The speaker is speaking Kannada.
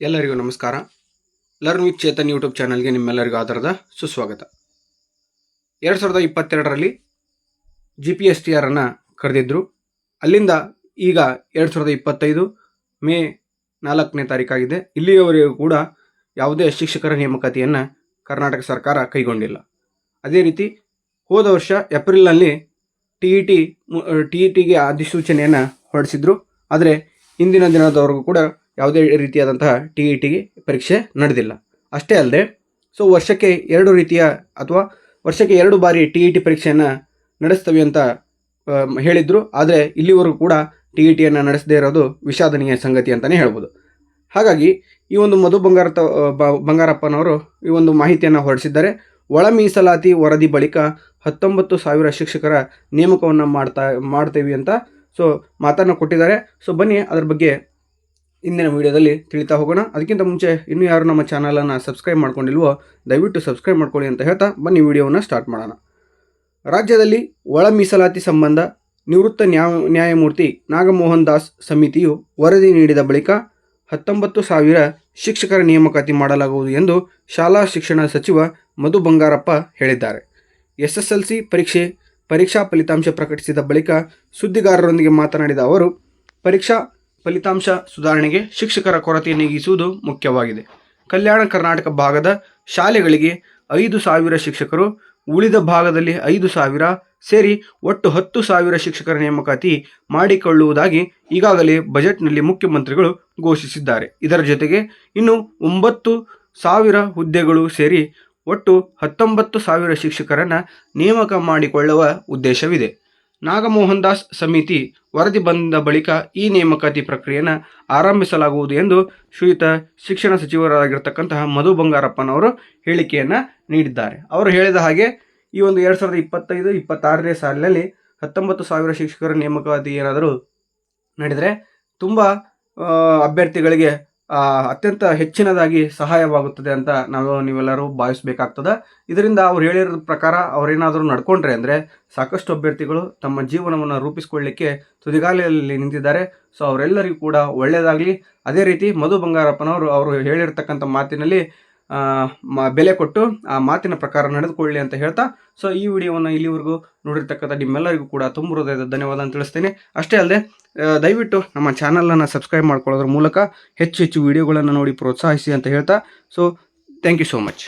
ಎಲ್ಲರಿಗೂ ನಮಸ್ಕಾರ. ಲರ್ನ್ ವಿತ್ ಚೇತನ್ ಯೂಟ್ಯೂಬ್ ಚಾನಲ್ಗೆ ನಿಮ್ಮೆಲ್ಲರಿಗೂ ಆಧಾರದ ಸುಸ್ವಾಗತ. ಎರಡು ಸಾವಿರದ ಇಪ್ಪತ್ತೆರಡರಲ್ಲಿ ಜಿ ಪಿ ಎಸ್ ಟಿ ಆರನ್ನು ಕರೆದಿದ್ದರು ಅಲ್ಲಿಂದ ಈಗ ಎರಡು ಸಾವಿರದ ಇಪ್ಪತ್ತೈದು ಮೇ ನಾಲ್ಕನೇ ತಾರೀಕಾಗಿದೆ ಇಲ್ಲಿಯವರೆಗೂ ಕೂಡ ಯಾವುದೇ ಶಿಕ್ಷಕರ ನೇಮಕಾತಿಯನ್ನು ಕರ್ನಾಟಕ ಸರ್ಕಾರ ಕೈಗೊಂಡಿಲ್ಲ. ಅದೇ ರೀತಿ ಹೋದ ವರ್ಷ ಏಪ್ರಿಲ್ನಲ್ಲಿ T E T T E ಟಿಗೆ ಅಧಿಸೂಚನೆಯನ್ನು ಹೊರಡಿಸಿದ್ರು. ಆದರೆ ಇಂದಿನ ದಿನದವರೆಗೂ ಕೂಡ ಯಾವುದೇ ರೀತಿಯಾದಂತಹ ಟಿ ಇ ಟಿ ಪರೀಕ್ಷೆ ನಡೆದಿಲ್ಲ. ಅಷ್ಟೇ ಅಲ್ಲದೆ, ಸೊ ವರ್ಷಕ್ಕೆ ಎರಡು ರೀತಿಯ ಅಥವಾ ವರ್ಷಕ್ಕೆ ಎರಡು ಬಾರಿ ಟಿ ಇ ಟಿ ಪರೀಕ್ಷೆಯನ್ನು ನಡೆಸ್ತವೆ ಅಂತ ಹೇಳಿದ್ರು. ಆದರೆ ಇಲ್ಲಿವರೆಗೂ ಕೂಡ ಟಿ ಇ ಟಿಯನ್ನು ನಡೆಸದೇ ಇರೋದು ವಿಷಾದನೀಯ ಸಂಗತಿ ಅಂತಲೇ ಹೇಳ್ಬೋದು. ಹಾಗಾಗಿ ಈ ಒಂದು ಮಧು ಬಂಗಾರತ ಬ- ಬಂಗಾರಪ್ಪನವರು ಈ ಒಂದು ಮಾಹಿತಿಯನ್ನು ಹೊರಡಿಸಿದ್ದಾರೆ. ಒಳ ಮೀಸಲಾತಿ ವರದಿ ಬಳಿಕ ಹತ್ತೊಂಬತ್ತು ಸಾವಿರ ಶಿಕ್ಷಕರ ನೇಮಕವನ್ನು ಮಾಡ್ತಾ, ಮಾಡ್ತೀವಿ ಅಂತ ಸೊ ಮಾತನ್ನು ಕೊಟ್ಟಿದ್ದಾರೆ. ಸೊ ಬನ್ನಿ, ಅದ್ರ ಬಗ್ಗೆ ಇಂದಿನ ವಿಡಿಯೋದಲ್ಲಿ ತಿಳಿತಾ ಹೋಗೋಣ. ಅದಕ್ಕಿಂತ ಮುಂಚೆ, ಇನ್ನೂ ಯಾರು ನಮ್ಮ ಚಾನಲನ್ನು ಸಬ್ಸ್ಕ್ರೈಬ್ ಮಾಡ್ಕೊಂಡಿಲ್ವೋ, ದಯವಿಟ್ಟು ಸಬ್ಸ್ಕ್ರೈಬ್ ಮಾಡ್ಕೊಳ್ಳಿ ಅಂತ ಹೇಳ್ತಾ ಬನ್ನಿ ವಿಡಿಯೋವನ್ನು ಸ್ಟಾರ್ಟ್ ಮಾಡೋಣ. ರಾಜ್ಯದಲ್ಲಿ ಒಳ ಮೀಸಲಾತಿ ಸಂಬಂಧ ನಿವೃತ್ತ ನ್ಯಾಯ ನ್ಯಾಯಮೂರ್ತಿ ನಾಗಮೋಹನ್ ದಾಸ್ ಸಮಿತಿಯು ವರದಿ ನೀಡಿದ ಬಳಿಕ ಹತ್ತೊಂಬತ್ತು ಸಾವಿರ ಶಿಕ್ಷಕರ ನೇಮಕಾತಿ ಮಾಡಲಾಗುವುದು ಎಂದು ಶಾಲಾ ಶಿಕ್ಷಣ ಸಚಿವ ಮಧು ಬಂಗಾರಪ್ಪ ಹೇಳಿದ್ದಾರೆ. ಎಸ್ಎಸ್ಎಲ್ಸಿ ಪರೀಕ್ಷೆ ಪರೀಕ್ಷಾ ಫಲಿತಾಂಶ ಪ್ರಕಟಿಸಿದ ಬಳಿಕ ಸುದ್ದಿಗಾರರೊಂದಿಗೆ ಮಾತನಾಡಿದ ಅವರು, ಪರೀಕ್ಷಾ ಫಲಿತಾಂಶ ಸುಧಾರಣೆಗೆ ಶಿಕ್ಷಕರ ಕೊರತೆ ನೀಗಿಸುವುದು ಮುಖ್ಯವಾಗಿದೆ. ಕಲ್ಯಾಣ ಕರ್ನಾಟಕ ಭಾಗದ ಶಾಲೆಗಳಿಗೆ ಐದು ಸಾವಿರ ಶಿಕ್ಷಕರು, ಉಳಿದ ಭಾಗದಲ್ಲಿ ಐದು ಸಾವಿರ ಸೇರಿ ಒಟ್ಟು ಹತ್ತು ಸಾವಿರ ಶಿಕ್ಷಕರ ನೇಮಕಾತಿ ಮಾಡಿಕೊಳ್ಳುವುದಾಗಿ ಈಗಾಗಲೇ ಬಜೆಟ್ನಲ್ಲಿ ಮುಖ್ಯಮಂತ್ರಿಗಳು ಘೋಷಿಸಿದ್ದಾರೆ. ಇದರ ಜೊತೆಗೆ ಇನ್ನು ಒಂಬತ್ತು ಸಾವಿರ ಹುದ್ದೆಗಳು ಸೇರಿ ಒಟ್ಟು ಹತ್ತೊಂಬತ್ತು ಸಾವಿರ ಶಿಕ್ಷಕರನ್ನು ನೇಮಕ ಮಾಡಿಕೊಳ್ಳುವ ಉದ್ದೇಶವಿದೆ. ನಾಗಮೋಹನ್ ದಾಸ್ ಸಮಿತಿ ವರದಿ ಬಂದ ಬಳಿಕ ಈ ನೇಮಕಾತಿ ಪ್ರಕ್ರಿಯೆಯನ್ನು ಆರಂಭಿಸಲಾಗುವುದು ಎಂದು ಶ್ರೀಯುತ ಶಿಕ್ಷಣ ಸಚಿವರಾಗಿರ್ತಕ್ಕಂತಹ ಮಧು ಬಂಗಾರಪ್ಪನವರು ಹೇಳಿಕೆಯನ್ನು ನೀಡಿದ್ದಾರೆ. ಅವರು ಹೇಳಿದ ಹಾಗೆ ಈ ಒಂದು ಎರಡು ಸಾವಿರದ ಇಪ್ಪತ್ತೈದು, ಇಪ್ಪತ್ತಾರನೇ ಸಾಲಿನಲ್ಲಿ ಹತ್ತೊಂಬತ್ತು ಸಾವಿರ ಶಿಕ್ಷಕರ ನೇಮಕಾತಿ ಏನಾದರೂ ನಡೆದರೆ ತುಂಬ ಅಭ್ಯರ್ಥಿಗಳಿಗೆ ಅತ್ಯಂತ ಹೆಚ್ಚಿನದಾಗಿ ಸಹಾಯವಾಗುತ್ತದೆ ಅಂತ ನಾವು ನೀವೆಲ್ಲರೂ ಭಾವಿಸಬೇಕಾಗ್ತದೆ. ಇದರಿಂದ ಅವ್ರು ಹೇಳಿರೋ ಪ್ರಕಾರ ಅವರೇನಾದರೂ ನಡ್ಕೊಂಡ್ರೆ ಅಂದರೆ ಸಾಕಷ್ಟು ಅಭ್ಯರ್ಥಿಗಳು ತಮ್ಮ ಜೀವನವನ್ನು ರೂಪಿಸ್ಕೊಳ್ಳಿಕ್ಕೆ ತುದಿಗಾಲೆಯಲ್ಲಿ ನಿಂತಿದ್ದಾರೆ. ಸೊ ಅವರೆಲ್ಲರಿಗೂ ಕೂಡ ಒಳ್ಳೆಯದಾಗಲಿ ಅದೇ ರೀತಿ ಮಧು ಬಂಗಾರಪ್ಪನವರು ಅವರು ಹೇಳಿರ್ತಕ್ಕಂಥ ಮಾತಿನಲ್ಲಿ ಬೆಲೆ ಕೊಟ್ಟು ಆ ಮಾತಿನ ಪ್ರಕಾರ ನಡೆದುಕೊಳ್ಳಿ ಅಂತ ಹೇಳ್ತಾ, ಸೊ ಈ ವಿಡಿಯೋವನ್ನು ಇಲ್ಲಿವರೆಗೂ ನೋಡಿರ್ತಕ್ಕಂಥ ನಿಮ್ಮೆಲ್ಲರಿಗೂ ಕೂಡ ತುಂಬ ಹೃದಯದ ಧನ್ಯವಾದ ಅಂತ ತಿಳಿಸ್ತೇನೆ. ಅಷ್ಟೇ ಅಲ್ಲದೆ ದಯವಿಟ್ಟು ನಮ್ಮ ಚಾನಲನ್ನು ಸಬ್ಸ್ಕ್ರೈಬ್ ಮಾಡ್ಕೊಳ್ಳೋದ್ರ ಮೂಲಕ ಹೆಚ್ಚು ಹೆಚ್ಚು ವಿಡಿಯೋಗಳನ್ನು ನೋಡಿ ಪ್ರೋತ್ಸಾಹಿಸಿ ಅಂತ ಹೇಳ್ತಾ, so thank you so much